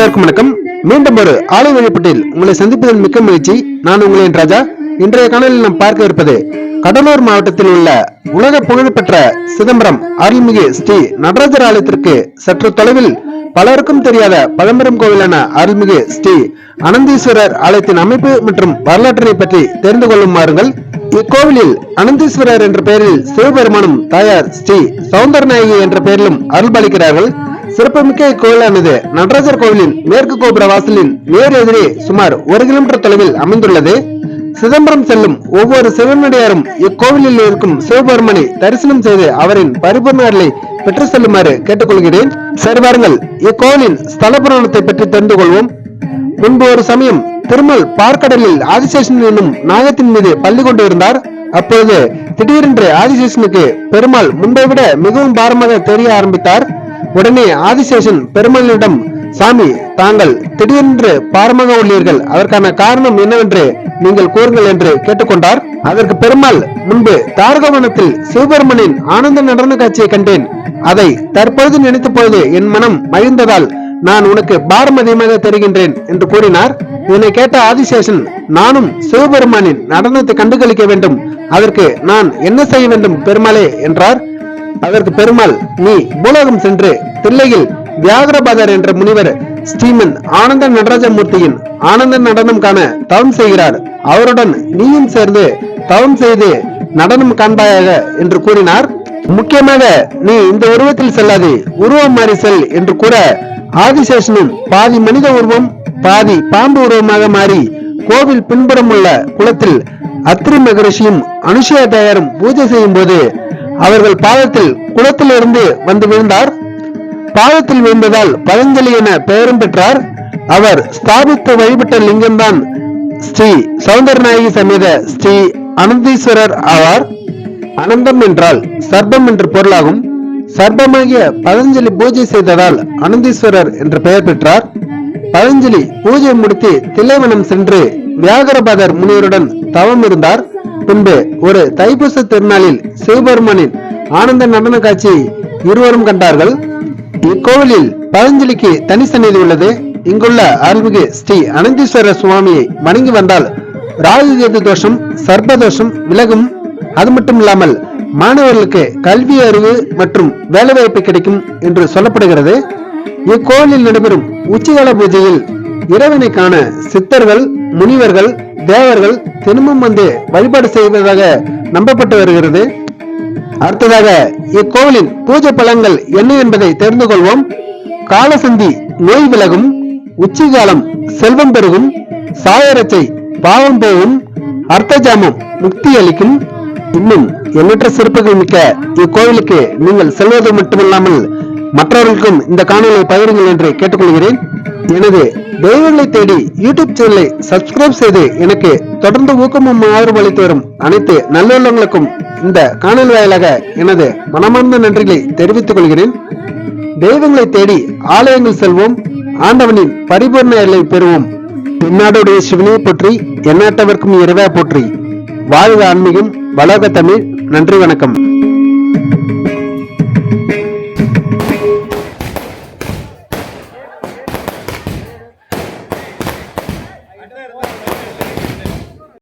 அனைவருக்கும் வணக்கம். மீண்டும் ஒரு ஆளுநர் வழிபட்டில் உங்களை சந்திப்பதில் மிக்க மகிழ்ச்சி. நான் உங்களின் ராஜா. இன்றைய காணொலியில் நாம் பார்க்க இருப்பது கடலூர் மாவட்டத்தில் உள்ள உலக புகழ்பெற்ற சிதம்பரம் அருள்மிகு ஸ்ரீ நடராஜர் ஆலயத்திற்கு சற்று தொலைவில் பலருக்கும் தெரியாத பழம்பெரும் கோவிலான அருள்மிகு ஸ்ரீ அனந்தீஸ்வரர் ஆலயத்தின் அமைப்பு மற்றும் வரலாற்றினை பற்றி தெரிந்து கொள்ளுமாறுங்கள் இக்கோவிலில் அனந்தீஸ்வரர் என்ற பெயரில் சிவபெருமானும் தாயார் ஸ்ரீ சௌந்தரநாயகி என்ற பெயரிலும் அருள்பாலிக்கிறார்கள். சிறப்புமிக்க இக்கோவிலானது நடராஜர் கோவிலின் மேற்கு கோபுர வாசலின் நேர் எதிரே சுமார் ஒரு கிலோமீட்டர் தொலைவில் அமைந்துள்ளது. சிதம்பரம் செல்லும் ஒவ்வொரு சிவனடியாரும் இக்கோவிலில் இருக்கும் சிவபெருமனை தரிசனம் செய்து அவரின் பரிபூர்ண அருளை பெற்று செல்லுமாறு கேட்டுக்கொள்கிறேன். சரி வாருங்கள் இக்கோவிலின் ஸ்தல புராணத்தை பற்றி தெரிந்து கொள்வோம். முன்பு ஒரு சமயம் திருமல் பார்க்கடலில் ஆதிசேஷன் என்னும் நாகத்தின் மீது பள்ளி கொண்டு இருந்தார் அப்பொழுது திடீரென்று ஆதிசேஷனுக்கு பெருமாள் முன்பை விட மிகவும் பாரமாக தெரிய ஆரம்பித்தார். உடனே ஆதிசேஷன் பெருமாளிடம் சாமி தாங்கள் திடீரென்று பாரமாக உள்ளீர்கள். அதற்கான காரணம் என்னவென்று நீங்கள் கூறுங்கள் என்று கேட்டுக்கொண்டார். அதற்கு பெருமாள் முன்பு தாரகவனத்தில் சிவபெருமனின் ஆனந்த நடன காட்சியை கண்டேன். அதை தற்பொழுது நினைத்த பொழுது என் மனம் மகிழ்ந்ததால் நான் உனக்கு பாரம் அதிகமாக தருகின்றேன் என்று கூறினார். இதனை கேட்ட ஆதிசேஷன் நானும் சிவபெருமானின் நடனத்தை கண்டுகளிக்க வேண்டும். அதற்கு நான் என்ன செய்ய வேண்டும் பெருமாளே? என்றார். அதற்கு பெருமாள் நீ பூலோகம் சென்று தில்லையில் வியாகரபாதர் என்ற முனிவர் ஸ்ரீமன் ஆனந்த நடராஜமூர்த்தியின் ஆனந்த நடனம் காண தவம் செய்கிறார். அவருடன் நீயும் சேர்ந்து தவம் செய்து நடனம் காண்பாயாக என்று கூறினார். முக்கியமாக நீ இந்த உருவத்தில் செல்லாதே உருவம் மாறி செல் என்று கூற ஆதிசேஷனும் பாதி மனித உருவம் பாதி பாம்பு உருவமாக மாறி கோவில் பின்புறம் உள்ள குளத்தில் அத்ரி மகரிஷியும் அனுஷயா தயாரும் பூஜை செய்யும் போது அவர்கள் பாதத்தில் குளத்திலிருந்து வந்து விழுந்தார். பாதத்தில் விழுந்ததால் பதஞ்சலி என பெயரும் பெற்றார். அவர் ஸ்தாபித்து வழிபட்ட லிங்கம்தான் ஸ்ரீ சௌந்தரநாயகி சமேத ஸ்ரீ அனந்தீஸ்வரர் ஆவார். அனந்தம் என்றால் சர்பம் என்று பொருளாகும். சர்பமாகிய பதஞ்சலி பூஜை செய்ததால் அனந்தீஸ்வரர் என்று பெயர் பெற்றார். பதஞ்சலி பூஜை முடித்து திலைவனம் சென்று வியாகரபாதர் முனிவருடன் தவம் இருந்தார். பின்பு ஒரு தைப்பூச திருநாளில் சிவபெருமானின் ஆனந்த நடன காட்சி இருவரும் கண்டார்கள். இக்கோவிலில் பதஞ்சலிக்கு தனி சந்நிதி உள்ளது. இங்குள்ள அருள்மிகு ஸ்ரீ அனந்தீஸ்வரர் சுவாமியை வணங்கி வந்தால் ராகு கேது தோஷம் சர்பதோஷம் விலகும். அது மட்டும் இல்லாமல் மாணவர்களுக்கு கல்வி அறிவு மற்றும் வேலைவாய்ப்பு கிடைக்கும் என்று சொல்லப்படுகிறது. இக்கோவிலில் நடைபெறும் உச்சிகால பூஜையில் இறைவனை காண சித்தர்கள் முனிவர்கள் தேவர்கள் தினமும் வந்து வழிபாடு செய்வதாக நம்பப்பட்டு வருகிறது. அடுத்ததாக இக்கோவிலின் பூஜை பலன்கள் என்ன என்பதை தெரிந்து கொள்வோம். காலசந்தி நோய் விலகும் உச்சிகாலம் செல்வம் பெருகும் சாயரச்சை பாவம் போகும் அர்த்தஜாமம் முக்தி அளிக்கும். இன்னும் எண்ணற்ற சிறப்புகள் மிக்க இக்கோவிலுக்கு நீங்கள் செல்வது மட்டுமில்லாமல் மற்றவர்களுக்கும் இந்த காணொலியை பகிருங்கள் என்று கேட்டுக்கொள்கிறேன். எனது தெய்வங்களை தேடி யூடியூப் சேனலை சப்ஸ்கிரைப் செய்து எனக்கு தொடர்ந்து ஊக்கமும் ஆதரவு அளித்து வரும் அனைத்து நல்லுள்ளங்களுக்கும் இந்த காணொலி வாயிலாக எனது மனமார்ந்த நன்றிகளை தெரிவித்துக் கொள்கிறேன். தெய்வங்களை தேடி ஆலயங்கள் செல்வோம். ஆண்டவனின் பரிபூர்ண எல்லை பெறுவோம். தென்னாடுடைய சிவனையை போற்றி என்னாட்டவர்க்கும் இரவா போற்றி. வாழ்க ஆன்மீகம் வளர்க தமிழ். நன்றி வணக்கம்.